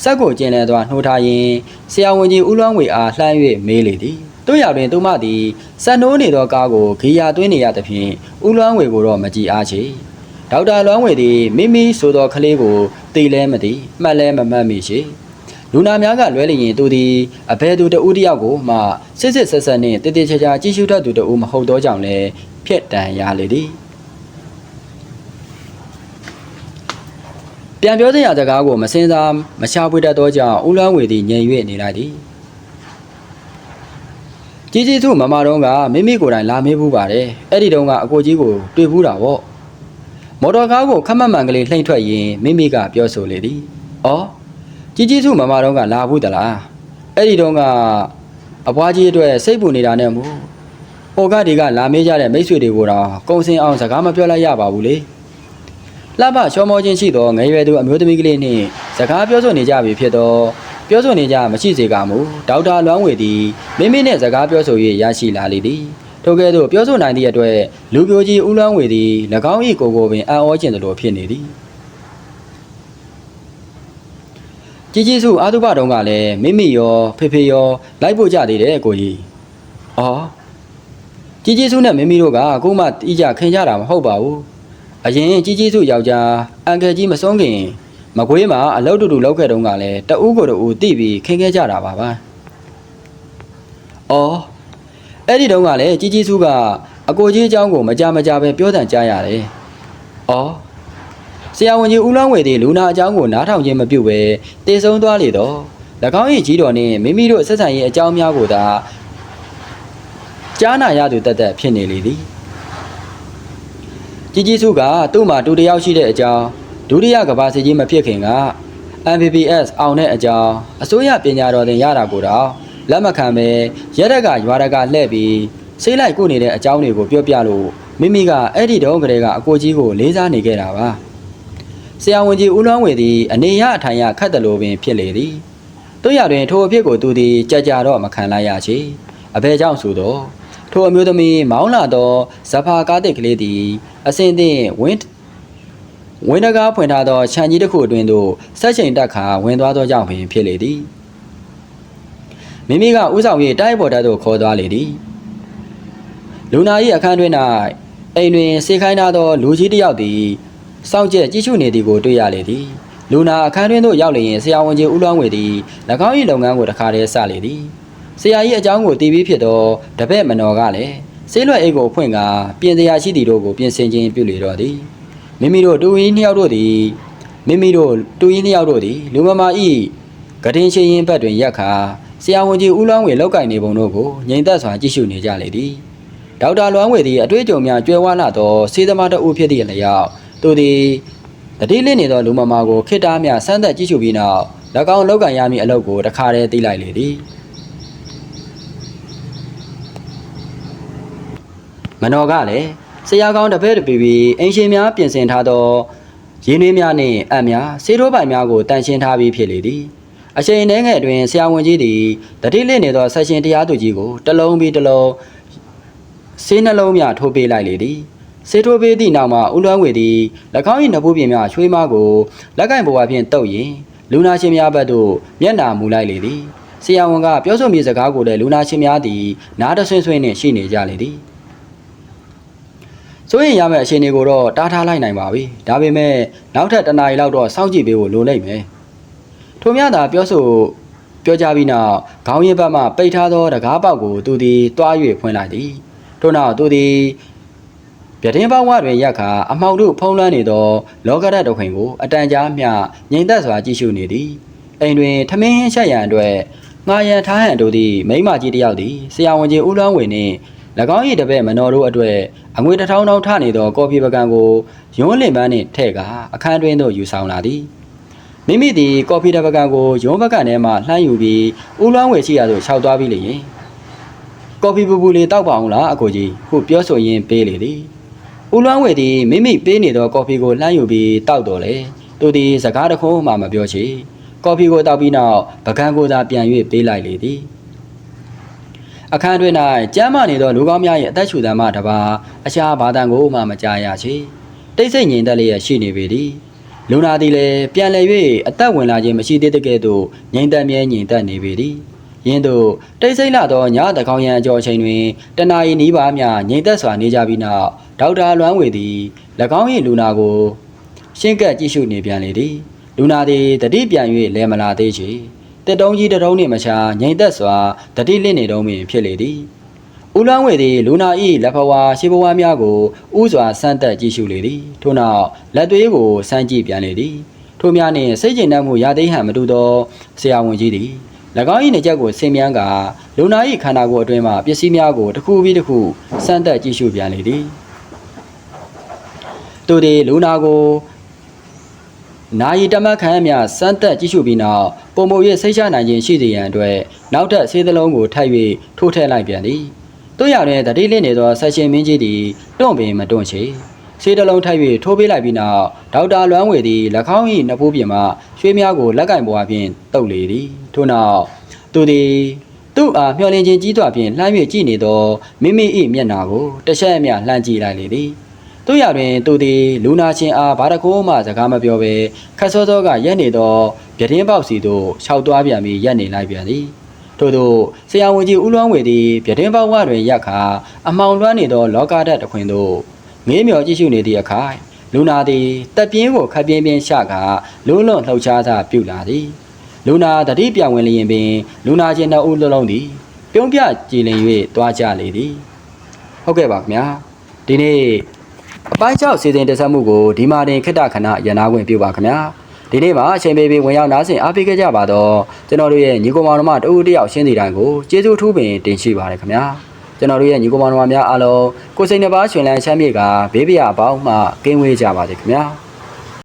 Speaker 1: စက်ကိုကျင်လည်စွာနှိုးထားရင်းဆရာဝန်ကြီးဦးလွမ်းဝေအားလှမ်း၍မေးလေသည်တို့ရောက်တွင်သူမသည်စက်နိုးနေသောကားကိုဂီယာသွင်းနေရသဖြင့်ဦးလွမ်းဝေကိုတော့မကြည်အားချေဒေါက်တာလွမ်းဝေသည်မိမိဆိုသောကလေးကိုသိလဲမသိမှတ်လဲမမှတ်မိရှိလူနာများကလွဲလျင်သူသည်အဘယ်သူတဦးတစ်ယောက်ကိုမှစစ်စစ်ဆက်ဆက်နှင့်တည်တည်ချာချာကြည့်ရှုတတ်သူတဦးမဟုတ်သောကြောင့်လည်းဖြစ်တန်ရလေသည် ပြန်ပြောတဲ့ရစကားကိုမစင်စားမရှာဖွေတတ်သောကြောင့်ဦးလွမ်းဝေသည်ငြိမ်၍နေလိုက်သည်ကြီးကြီးသူမမတော်ကမိမိကိုယ်တိုင်လာမေးဘူးပါတယ်အဲ့ဒီတုန်းကအကိုကြီးကိုတွေ့ဘူးတာပေါ့မော်တော်ကားကိုခက်မတ်မှန်ကလေးလှိမ့်ထွက်ရင်မိမိကပြောဆိုလေသည်ဩကြီးကြီးသူမမတော်ကလာဘူးတလားအဲ့ဒီတုန်းကအပွားကြီးအတွက်စိတ်ပူနေတာနဲ့မူဟိုကဒီကလာမေးကြတဲ့မိတ်ဆွေတွေကိုတော့ကုံစင်အောင်စကားမပြောလိုက်ရပါဘူးလေ လှပရှောမောခြင်းရှိသောငယ်ရွယ်သူအမျိုးသမီးကလေးနှင့်စကားပြောဆိုနေကြပြီဖြစ်သောပြောဆိုနေကြမရှိစေကမူဒေါက်တာလွမ်းဝေသည်မိမိနှင့်စကားပြောဆို၍ရရှိလာလေသည်ထိုကဲ့သို့ပြောဆိုနိုင်သည့်အတွက်လူပြိုကြီးဦးလွမ်းဝေသည်၎င်း၏ကိုယ်ကိုပင်အံ့ဩခြင်းသလိုဖြစ်နေသည်ကြီးကြီးစုအာသုဘတုံးကလည်းမိမိရောဖေဖေရောလိုက်ဖို့ကြသေးတယ်ကိုကြီး။အော်ကြီးကြီးစုနဲ့မိမိတို့ကအခုမှတီးကြခင်ကြတာမဟုတ်ပါဘူး။ အရင်ကြီးကြီးစုယောက်ျားအန်ကယ်ကြီးမဆုံးခင်မကွေးမှာအလုပ်တူတူလုပ်ခဲ့တုန်းကလည်းတဦးကိုတဦးတိပြီးခင်းခဲ့ကြတာပါပါ။အော်အဲ့ဒီတုန်းကလည်းကြီးကြီးစုကအကိုကြီးအကြောင်းကိုမကြမကြပဲပြောတန်ကြားရတယ်။အော်ဆရာဝန်ကြီးဦးလောင်းဝေသည်လူနာအကြောင်းကိုနားထောင်ခြင်းမပြုဘဲတည်ဆုံးသွားလေတော့၎င်း၏ကြီးတော်နှင့်မိမိတို့ဆက်ဆံရေးအကြောင်းများကိုသာကြားနာရသူတတ်တတ်ဖြစ်နေလေသည်။ ကြီးကြီးစုကသူ့မှာတူတယောက်ရှိတဲ့အကြောင်းဒုတိယကဘာစီကြီးမဖြစ်ခင်က MPPS အောင်တဲ့အကြောင်းအစိုးရပညာတော်တင်ရတာကိုတော့လက်မခံပဲရက်ရက်ကရွာရက်ကလှည့်ပြီးစိတ်လိုက်ကိုနေတဲ့အကြောင်းတွေကိုပြောပြလို့မိမိကအဲ့ဒီတုန်းကလေးကအကိုကြီးကိုလေးစားနေခဲ့တာပါဆရာဝန်ကြီးဦးလွမ်းဝေသည်အနေရအထိုင်ရခတ်တယ်လို့ပင်ဖြစ်လေသည်တို့ရတွင်ထိုအဖြစ်ကိုသူသည်ကြကြတော့မခံလိုက်ရချေအဘဲကြောင့်ဆိုတော့ ထိုအမျိုးသမီးမောင်းလာသောဇဖာကားတစ်ကလေးသည်အစင်သင့်ဝင်းဝင်းတကားဖွင့်ထားသောခြံကြီးတစ်ခုအတွင်းသို့ဆက်ချိန်တက်ခါဝင်သွားသောကြောင့်ပင်ဖြစ်လေသည်မိမိကဥဆောင်၍တိုက်ပေါ်တက်သို့ခေါ်သွားလေသည်လူနာ၏အခန်းတွင်၌အိမ်တွင်စေခိုင်းထားသောလူကြီးတစ်ယောက်သည်စောင့်ကြည့်ကြည့်ရှုနေသည်ကိုတွေ့ရလေသည်လူနာအခန်းတွင်သို့ရောက်လျင်ဆရာဝန်ကြီးဦးလွမ်းဝေသည်၎င်း၏လုပ်ငန်းကိုတခါတည်းစလေသည် ဆရာ၏အကြောင်းကိုတည်ပြီးဖြစ်သောတပည့်မနော်ကလည်းဆေးလွယ်အိတ်ကိုဖွင့်ကာပြင်စရာရှိသည်တို့ကိုပြင်ဆင်ခြင်းပြုလေတော့သည်မိမိတို့တူရင်းနှစ်ယောက်တို့သည်မိမိတို့တူရင်းနှစ်ယောက်တို့သည်လူမမာဤဂဒင်းချင်းရင်ဘက်တွင်ရက်ခါဆရာဝန်ကြီးဦးလွမ်းဝေလောက်ကင်နေပုံတို့ကိုငြိမ်သက်စွာကြည့်ရှုနေကြလေသည်ဒေါက်တာလွမ်းဝေသည်အတွေ့အကြုံများကျွဲဝါလာသောစေသမားတဦးဖြစ်သည့်အလျောက်သူသည်တတိလင့်နေသောလူမမာကိုခိတ္တားများစမ်းသက်ကြည့်ရှုပြီးနောက်၎င်းလောက်ကင်ရမည့်အလုပ်ကိုတခါတည်းသိလိုက်လေသည် မနောကလည်းဆရာကောင်းတစ်ဖက်တစ်ပီပီအင်ရှင်များပြင်ဆင်ထားသောရင်းနှီးများနှင့်အပ်များစေတိုးပိုင်များကိုတန်ရှင်းထားပြီးဖြစ်လေသည်အချိန်နှဲငယ်အတွင်းဆရာဝန်ကြီးသည်တတိလင့်နေသောဆက်ရှင်တရားသူကြီးကိုတစ်လုံးပြီးတစ်လုံးဆေးနှလုံးများထိုးပေးလိုက်လေသည်ဆေးထိုးပေးသည့်နောက်မှာဦးလွမ်းဝေသည်၎င်း၏နဖူးပြင်များချွေးမကိုလက်ကင်ပေါ်အပြင်တုပ်ရင်လူနာရှင်များဘက်သို့မျက်နှာမူလိုက်လေသည်ဆရာဝန်ကပြောဆိုမြေစကားကိုလည်းလူနာရှင်များသည်နားတဆွင်းဆွင်းနှင့်ရှိနေကြလေသည် စိုးရင်ရမယ့်အခြေအနေကိုတော့တားထားလိုက်နိုင်ပါပြီဒါပေမဲ့နောက်ထပ်တစ်နာရီလောက်တော့စောင့်ကြည့်ပေးဖို့လိုလိမ့်မယ်ထို့မြသာပြောဆိုပြောကြပြီးနောက်ခေါင်းရင်းဘက်မှပိတ်ထားသောတကားပေါက်ကိုသူသည်တွား၍ဖွင့်လိုက်သည်ထို့နောက်သူသည်ပြတင်းပေါက်ဝတွင်ရက်ခါအမောက်တို့ဖုံးလွှမ်းနေသောလောကရတ်တခွင်ကိုအတန်ကြားမျှငြိမ်သက်စွာကြည့်ရှုနေသည်အိမ်တွင်ထမင်းဟင်းချက်ရန်အတွက်ငှားရန်ထားဟန်တို့သည်မိမကြီးတစ်ယောက်သည်ဆရာဝန်ကြီးဦးလွမ်းဝေနှင့်၎ င်း၏တပည့်မနော်တို့အတွက်အငွေတစ်ထောင်ထောင်ထနေသောကော်ဖီပကံကိုယွန်းလင်ပန်းနှင့်ထည့်ကာအခန်းတွင်းသို့ယူဆောင်လာသည်မိမိသည်ကော်ဖီတစ်ပကံကိုယွန်းပကံထဲမှလှမ်းယူပြီးဦးလွမ်းဝယ်ရှိရာသို့ခြောက်သွားပြီးလျင်ကော်ဖီပူပူလေးတောက်ပါအောင်လားအကိုကြီးဟုပြောဆိုရင်းပေးလေသည်ဦးလွမ်းဝယ်သည်မိမိပေးနေသောကော်ဖီကိုလှမ်းယူပြီးတောက်တော်လေသူသည်စကားတစ်ခုမှမပြောချေကော်ဖီကိုတောက်ပြီးနောက်ပကံကိုသာပြန်၍ပေးလိုက်လေသည် အခန်းတွင်၌ကျမ်းမာနေသောလူကောင်းများ၏အသက်ရှူသံမှတပါအခြားဘာတန်ကိုမှမကြားရချေတိတ်ဆိတ်ငြိမ်သက်လျက်ရှိနေပေသည်လူနာသည်လည်းပြန်လည်၍အသက်ဝင်လာခြင်းမရှိသေးတဲ့ကဲ့သို့ငြိမ်သက်မြဲငြိမ်သက်နေပေသည်ယင်းသို့တိတ်ဆိတ်လာသောညတကောင်ရန်အကျော်အချိန်တွင်တနာရီနီးပါးများငြိမ်သက်စွာနေကြပြီးနောက်ဒေါက်တာလွမ်းဝေသည်၎င်း၏လူနာကိုရှင်းကပ်ကြည့်ရှုနေပြန်လေသည်လူနာသည်တတိပြန်၍လဲမလာသေးချေ တက်တုံးကြီးတစ်တုံးနှင့်မချာငိမ့်သက်စွာတတိလင့်နေတုံးပင်ဖြစ်လေသည်ဦးလွမ်းဝေသည်လူနာ၏လက်ဖဝါရှေးဘဝများကိုဥစွာဆန်းသက်ကြည့်ရှုလေသည်ထို့နောက်လက်သွေးကိုစမ်းကြည့်ပြန်လေသည်ထို့များနှင့်စိတ်ကျဉ်တတ်မှုရသိဟန်မတူသောဆရာဝန်ကြီးသည်၎င်း၏နေချက်ကိုဆင်မြန်းကာလူနာ၏ခန္ဓာကိုယ်အတွင်းမှပစ္စည်းများကိုတစ်ခုပြီးတစ်ခုစမ်းသက်ကြည့်ရှုပြန်လေသည်သူသည်လူနာကို နာယီတမတ်ခံရမြစမ်းသက်ကြည့်ရှုပြီးနောက်ပုံမူရဲ့စိတ်ချနိုင်ခြင်းရှိစေရန်အတွက်နောက်ထပ်ဆေးသလုံးကိုထပ်၍ထိုးထည့်လိုက်ပြန်သည်တို့ရတဲ့တတိလင့်နေသောဆက်ရှင်မင်းကြီးသည်တွန့်ပင်မတွန့်ချေဆေးတလုံးထပ်၍ထိုးပေးလိုက်ပြီးနောက်ဒေါက်တာလွမ်းဝေသည်၎င်း၏နဖူးပြင်မှရွှေများကိုလက်ကင်ပေါ်အပြင်တုပ်လေသည်ထို့နောက်သူသည်သူ့အားမျှော်လင့်ခြင်းကြီးစွာဖြင့်လှမ်း၍ကြည့်နေသောမိမိ၏မျက်နှာကိုတစ်ချက်အမျှလှမ်းကြည့်လိုက်လေသည် တို့ရတွင်သူသည်လူနာချင်းအားဘာတကိုးမှစကားမပြောဘဲခတ်စောစောကရက်နေသောပြတင်းပေါက်စီသို့ခြောက်သွားပြန်ပြီးရက်နေလိုက်ပြန်သည်ထို့သောဆရာဝန်ကြီးဦးလွမ်းဝေသည်ပြတင်းပေါက်ဝတွင်ရက်ခါအမောင်လွှမ်းနေသောလောကဓာတ်တစ်ခွင်သို့ငေးမြော်ကြည့်ရှုနေသည့်အခါလူနာသည်တက်ပြင်းကိုခပ်ပြင်းပြင်းရှကလုံးလွန်လှုပ်ရှားသာပြုလာသည်လူနာတတိပြောင်ဝင်လျင်ပင်လူနာချင်းနှစ်ဦးလုံးလုံးသည်ပြုံးပြကြည်လင်၍တွားကြလေသည်ဟုတ်ကဲ့ပါခင်ဗျာဒီနေ့ အပိုင်း6စီစဉ်တက်ဆက်မှုကိုဒီမာတင်ခိတ္တခဏရန်နာခွင့်ပြုပါခင်ဗျာဒီနေ့မှာအချိန်ပေးပြီးဝင်ရောက်နားဆင်အားပေးခဲ့ကြပါတော့ကျွန်တော်တို့ရဲ့ညီကောင်မောင်နှမတဦးတယောက်ရှင်းစီတိုင်းကိုကျေးဇူးထူးပင်တင်ရှိပါရခင်ဗျာကျွန်တော်တို့ရဲ့ညီကောင်မောင်နှမများအားလုံးကိုယ်စိတ်နှပါရှင်လန်းချမ်းမြေ့ကဘေးပရာအပေါင်းမှကင်းဝေးကြပါစေခင်ဗျာ